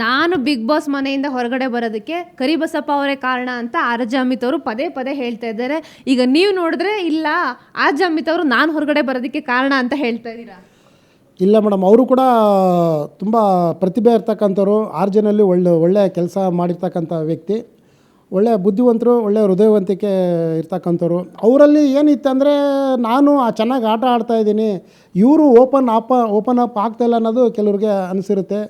ನಾನು big boss ಮನೆಯಿಂದ ಹೊರಗಡೆ ಬರೋದಕ್ಕೆ ಕರಿಬಸಪ್ಪ ಅವರೇ ಕಾರಣ ಅಂತ ಆರಜ ಅಮಿತ್ ಅವರು ಪದೇ ಪದೇ ಹೇಳ್ತಾ ಇದ್ದಾರೆ. ಈಗ ನೀವು ನೋಡಿದ್ರೆ ಇಲ್ಲ, ಆರ್ಜ ಅಮಿತ್ ಅವರು ನಾನು ಹೊರಗಡೆ ಬರೋದಕ್ಕೆ ಕಾರಣ ಅಂತ ಹೇಳ್ತಾ ಇದ್ದೀರಾ? ಇಲ್ಲ ಮೇಡಮ್, ಅವರು ಕೂಡ ತುಂಬ ಪ್ರತಿಭೆ ಇರ್ತಕ್ಕಂಥವ್ರು ಆರು ಜನಲ್ಲಿ ಒಳ್ಳೆ, ಒಳ್ಳೆಯ ಕೆಲಸ ಮಾಡಿರ್ತಕ್ಕಂಥ ವ್ಯಕ್ತಿ. ಒಳ್ಳೆಯ ಬುದ್ಧಿವಂತರು ಒಳ್ಳೆಯ ಹೃದಯವಂತಿಕೆ ಇರ್ತಕ್ಕಂಥವ್ರು. ಅವರಲ್ಲಿ ಏನಿತ್ತಂದರೆ ನಾನು ಆ ಚೆನ್ನಾಗಿ ಆಟ ಆಡ್ತಾ ಇದ್ದೀನಿ, ಇವರು ಓಪನ್ ಅಪ್ ಓಪನ್ ಅಪ್ ಆಗ್ತಾಯಿಲ್ಲ ಅನ್ನೋದು ಕೆಲವ್ರಿಗೆ ಅನಿಸಿರುತ್ತೆ.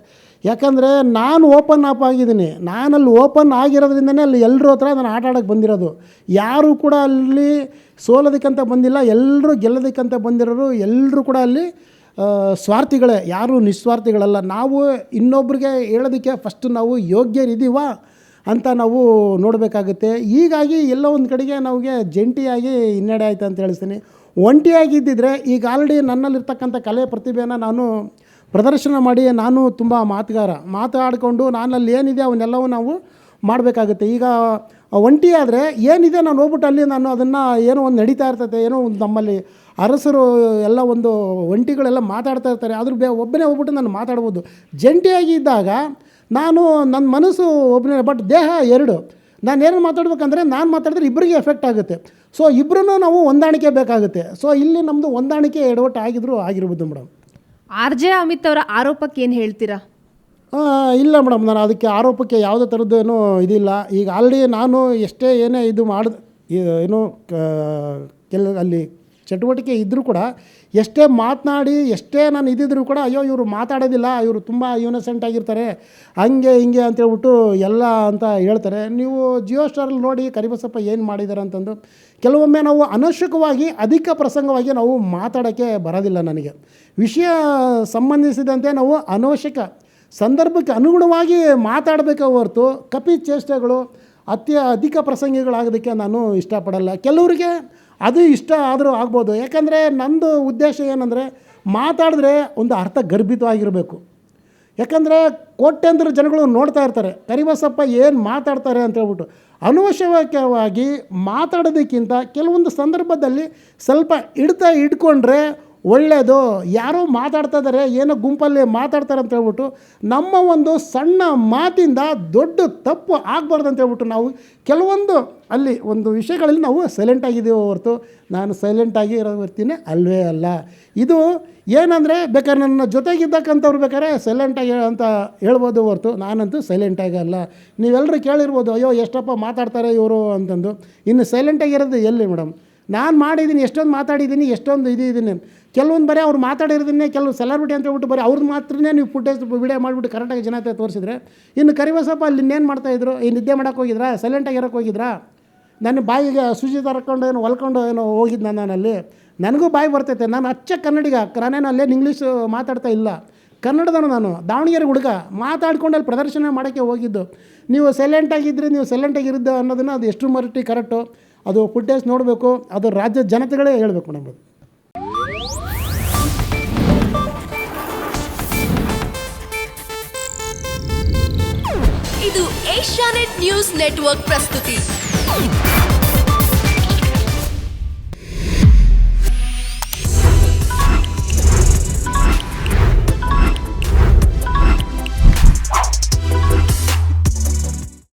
ಯಾಕಂದರೆ, ನಾನು ಓಪನ್ ಅಪ್ ಆಗಿದ್ದೀನಿ. ನಾನಲ್ಲಿ ಓಪನ್ ಆಗಿರೋದ್ರಿಂದನೇ ಅಲ್ಲಿ ಎಲ್ಲರೂ ಹತ್ರ ನಾನು ಆಟ ಆಡೋಕ್ಕೆ ಬಂದಿರೋದು. ಯಾರು ಕೂಡ ಅಲ್ಲಿ ಸೋಲೋದಕ್ಕಂತ ಬಂದಿಲ್ಲ ಎಲ್ಲರೂ ಗೆಲ್ಲೋದಕ್ಕಂತ ಬಂದಿರೋರು ಎಲ್ಲರೂ ಕೂಡ ಅಲ್ಲಿ ಸ್ವಾರ್ಥಿಗಳೇ. ಯಾರೂ ನಿಸ್ವಾರ್ಥಿಗಳಲ್ಲ. ನಾವು ಇನ್ನೊಬ್ರಿಗೆ ಹೇಳೋದಕ್ಕೆ ಫಸ್ಟ್ ನಾವು ಯೋಗ್ಯರಿದ್ದೀವಾ? ಅಂತ ನಾವು ನೋಡಬೇಕಾಗುತ್ತೆ. ಹೀಗಾಗಿ ಎಲ್ಲ ಒಂದು ಕಡೆಗೆ ನಮಗೆ ಜಂಟಿಯಾಗಿ ಹಿನ್ನಡೆ ಆಯ್ತು ಅಂತ ಹೇಳಿಸ್ತೀನಿ. ಒಂಟಿಯಾಗಿದ್ದಿದ್ರೆ ಈಗ ಆಲ್ರೆಡಿ ನನ್ನಲ್ಲಿರ್ತಕ್ಕಂಥ ಕಲೆ ಪ್ರತಿಭೆಯನ್ನು ನಾನು ಪ್ರದರ್ಶನ ಮಾಡಿ ನಾನು ತುಂಬ ಮಾತುಗಾರ. ಮಾತಾಡಿಕೊಂಡು ನಾನಲ್ಲಿ ಏನಿದೆ ಅವನ್ನೆಲ್ಲವೂ ನಾವು ಮಾಡಬೇಕಾಗುತ್ತೆ. ಈಗ ಒಂಟಿ ಆದರೆ ಏನಿದೆ ನಾನು ಹೋಗ್ಬಿಟ್ಟು ಅಲ್ಲಿ ನಾನು ಅದನ್ನು ಏನೋ ಒಂದು ನಡೀತಾ ಇರ್ತದೆ ಏನೋ ಒಂದು ನಮ್ಮಲ್ಲಿ ಅರಸರು ಎಲ್ಲ ಒಂದು ಒಂಟಿಗಳೆಲ್ಲ ಮಾತಾಡ್ತಾ ಇರ್ತಾರೆ. ಅದ್ರ ಬೇ ಒಬ್ಬನೇ ಹೋಗ್ಬಿಟ್ಟು ನಾನು ಮಾತಾಡ್ಬೋದು. ಜಂಟಿಯಾಗಿ ಇದ್ದಾಗ ನಾನು ನನ್ನ ಮನಸ್ಸು ಒಬ್ಬನೇ ಬಟ್ ದೇಹ ಎರಡು. ನಾನು ಏನು ಮಾತಾಡ್ಬೇಕಂದ್ರೆ ನಾನು ಮಾತಾಡಿದ್ರೆ ಇಬ್ಬರಿಗೆ ಎಫೆಕ್ಟ್ ಆಗುತ್ತೆ. ಸೊ ಇಬ್ಬರೂ ನಾವು ಹೊಂದಾಣಿಕೆ ಬೇಕಾಗುತ್ತೆ. ಸೊ ಇಲ್ಲಿ ನಮ್ಮದು ಹೊಂದಾಣಿಕೆ ಎಡವಟ್ಟು ಆಗಿದ್ರು ಆಗಿರ್ಬೋದು ಮೇಡಮ್. ಆರ್ ಜೆ ಅಮಿತ್ ಅವರ ಆರೋಪಕ್ಕೆ ಏನು ಹೇಳ್ತೀರಾ? ಇಲ್ಲ ಮೇಡಮ್ ನಾನು ಅದಕ್ಕೆ ಆರೋಪಕ್ಕೆ ಯಾವುದೇ ಥರದ್ದು ಏನು ಇದಿಲ್ಲ. ಈಗ ಆಲ್ರೆಡಿ ನಾನು ಎಷ್ಟೇ ಏನೇ ಇದು ಮಾಡಿದ ಏನು ಕೆಲ ಅಲ್ಲಿ ಚಟುವಟಿಕೆ ಇದ್ದರೂ ಕೂಡ ಎಷ್ಟೇ ಮಾತನಾಡಿ, ಎಷ್ಟೇ ನಾನು ಇದ್ದಿದ್ರು ಕೂಡ ಅಯ್ಯೋ ಇವರು ಮಾತಾಡೋದಿಲ್ಲ, ಇವರು ತುಂಬ ಯೂನಸೆಂಟ್ ಆಗಿರ್ತಾರೆ, ಹಂಗೆ ಹಿಂಗೆ ಅಂತೇಳ್ಬಿಟ್ಟು ಎಲ್ಲ ಅಂತ ಹೇಳ್ತಾರೆ. ನೀವು ಜಿಯೋ ಸ್ಟಾರಲ್ಲಿ ನೋಡಿ ಕರಿಬಸಪ್ಪ ಏನು ಮಾಡಿದ್ದಾರೆ ಅಂತಂದು, ಕೆಲವೊಮ್ಮೆ ನಾವು ಅನವಶ್ಯಕವಾಗಿ ಅಧಿಕ ಪ್ರಸಂಗವಾಗಿ ನಾವು ಮಾತಾಡೋಕ್ಕೆ ಬರೋದಿಲ್ಲ ನನಗೆ. ವಿಷಯ ಸಂಬಂಧಿಸಿದಂತೆ ನಾವು ಅನವಶ್ಯಕ, ಸಂದರ್ಭಕ್ಕೆ ಅನುಗುಣವಾಗಿ ಮಾತಾಡಬೇಕೆ ಹೊರತು ಕಪಿ ಚೇಷ್ಟೆಗಳು ಅತ್ಯ ಅಧಿಕ ಪ್ರಸಂಗಿಗಳಾಗೋದಕ್ಕೆ ನಾನು ಇಷ್ಟಪಡಲ್ಲ. ಕೆಲವರಿಗೆ ಅದು ಇಷ್ಟ ಆದರೂ ಆಗ್ಬೋದು. ಯಾಕಂದರೆ ನಂದು ಉದ್ದೇಶ ಏನಂದರೆ ಮಾತಾಡಿದ್ರೆ ಒಂದು ಅರ್ಥ ಗರ್ಭಿತವಾಗಿರಬೇಕು. ಯಾಕಂದರೆ ಕೋಟ್ಯಂತರ ಜನಗಳು ನೋಡ್ತಾ ಇರ್ತಾರೆ, ಕರಿಬಸಪ್ಪ ಏನು ಮಾತಾಡ್ತಾರೆ ಅಂತ ಹೇಳ್ಬಿಟ್ಟು. ಅನವಶ್ಯಕವಾಗಿ ಮಾತಾಡೋದಕ್ಕಿಂತ ಕೆಲವೊಂದು ಸಂದರ್ಭದಲ್ಲಿ ಸ್ವಲ್ಪ ಹಿಡ್ತಾ ಇಟ್ಕೊಂಡ್ರೆ ಒಳ್ಳೆಯದು ಯಾರೋ ಮಾತಾಡ್ತಾ ಇದ್ದಾರೆ ಏನೋ ಗುಂಪಲ್ಲಿ ಮಾತಾಡ್ತಾರೆ ಅಂತ ಹೇಳ್ಬಿಟ್ಟು ನಮ್ಮ ಒಂದು ಸಣ್ಣ ಮಾತಿಂದ ದೊಡ್ಡ ತಪ್ಪು ಆಗಬಾರ್ದು ಅಂತ ಹೇಳ್ಬಿಟ್ಟು ನಾವು ಕೆಲವೊಂದು ಅಲ್ಲಿ ಒಂದು ವಿಷಯಗಳಲ್ಲಿ ನಾವು ಸೈಲೆಂಟ್ ಆಗಿದ್ದೀವಿ ಹೊರತು ನಾನು ಸೈಲೆಂಟಾಗಿ ಇರೋ ಬರ್ತೀನಿ ಅಲ್ವೇ ಅಲ್ಲ. ಇದು ಏನಂದರೆ ಬೇಕಾದ್ರೆ ನನ್ನ ಜೊತೆಗಿದ್ದಕ್ಕಂಥವ್ರು ಬೇಕಾದ್ರೆ ಸೈಲೆಂಟಾಗಿ ಅಂತ ಹೇಳ್ಬೋದು ಹೊರತು ನಾನಂತೂ ಸೈಲೆಂಟಾಗಿ ಅಲ್ಲ. ನೀವೆಲ್ಲರೂ ಕೇಳಿರ್ಬೋದು, ಅಯ್ಯೋ, ಎಷ್ಟಪ್ಪ ಮಾತಾಡ್ತಾರೆ ಇವರು? ಅಂತಂದು. ಇನ್ನು ಸೈಲೆಂಟಾಗಿರೋದು ಎಲ್ಲಿ ಮೇಡಮ್? ನಾನು ಮಾಡಿದ್ದೀನಿ, ಎಷ್ಟೊಂದು ಮಾತಾಡಿದ್ದೀನಿ, ಎಷ್ಟೊಂದು ಇದು ಇದ್ದೀನಿ ಕೆಲವೊಂದು ಬರೀ ಅವ್ರು ಮಾತಾಡಿರೋದನ್ನೇ ಕೆಲವು ಸೆಲೆಬ್ರಿಟಿ ಅಂತ ಹೇಳ್ಬಿಟ್ಟು ಬರೀ ಅವ್ರದ್ದು ಮಾತ್ರನೇ ನೀವು ಫುಟೇಜ್ ವಿಡಿಯೋ ಮಾಡಿಬಿಟ್ಟು ಕರೆಕ್ಟಾಗಿ ಜನ ಹತ್ರ ತೋರಿಸಿದ್ರೆ, ಇನ್ನು ಕರಿಬಸಪ್ಪ ಅಲ್ಲಿ ಇನ್ನೇನು ಮಾಡ್ತಾಯಿದ್ರು ಈ ನಿದ್ದೆ ಮಾಡೋಕೆ ಹೋಗಿದ್ರಾ? ಸೈಲೆಂಟಾಗಿ ಇರೋಕೆ ಹೋಗಿದ್ರಾ? ನನ್ನ ಬಾಯಿಗೆ ಸುಜಿ ತರ್ಕೊಂಡು ಏನೋ ಹೊಲ್ಕೊಂಡು ಏನೋ ಹೋಗಿದ್ದು ನಾನು ಅಲ್ಲಿ ನನಗೂ ಬಾಯಿ ಬರ್ತೈತೆ. ನಾನು ಅಚ್ಚ ಕನ್ನಡಿಗ. ನಾನೇನು ಅಲ್ಲೇನು ಇಂಗ್ಲೀಷ್ ಮಾತಾಡ್ತಾ ಇಲ್ಲ. ಕನ್ನಡದನು ನಾನು. ದಾವಣಗೆರೆ ಹುಡುಗ. ಮಾತಾಡ್ಕೊಂಡು ಅಲ್ಲಿ ಪ್ರದರ್ಶನ ಮಾಡೋಕ್ಕೆ ಹೋಗಿದ್ದು. ನೀವು ಸೈಲೆಂಟಾಗಿದ್ದರೆ ನೀವು ಸೈಲೆಂಟಾಗಿರಿದ್ದು ಅನ್ನೋದನ್ನು ಅದು ಎಷ್ಟು ಮರಟಿ ಕರೆಕ್ಟು ಅದು ಫುಟೇಜ್ ನೋಡಬೇಕು ಅದು ರಾಜ್ಯದ ಜನತೆಗಳೇ ಹೇಳಬೇಕು ಮೇಡಮ್ ಇದು ಏಷ್ಯಾನೆಟ್ ನ್ಯೂಸ್ ನೆಟ್ವರ್ಕ್ ಪ್ರಸ್ತುತಿ.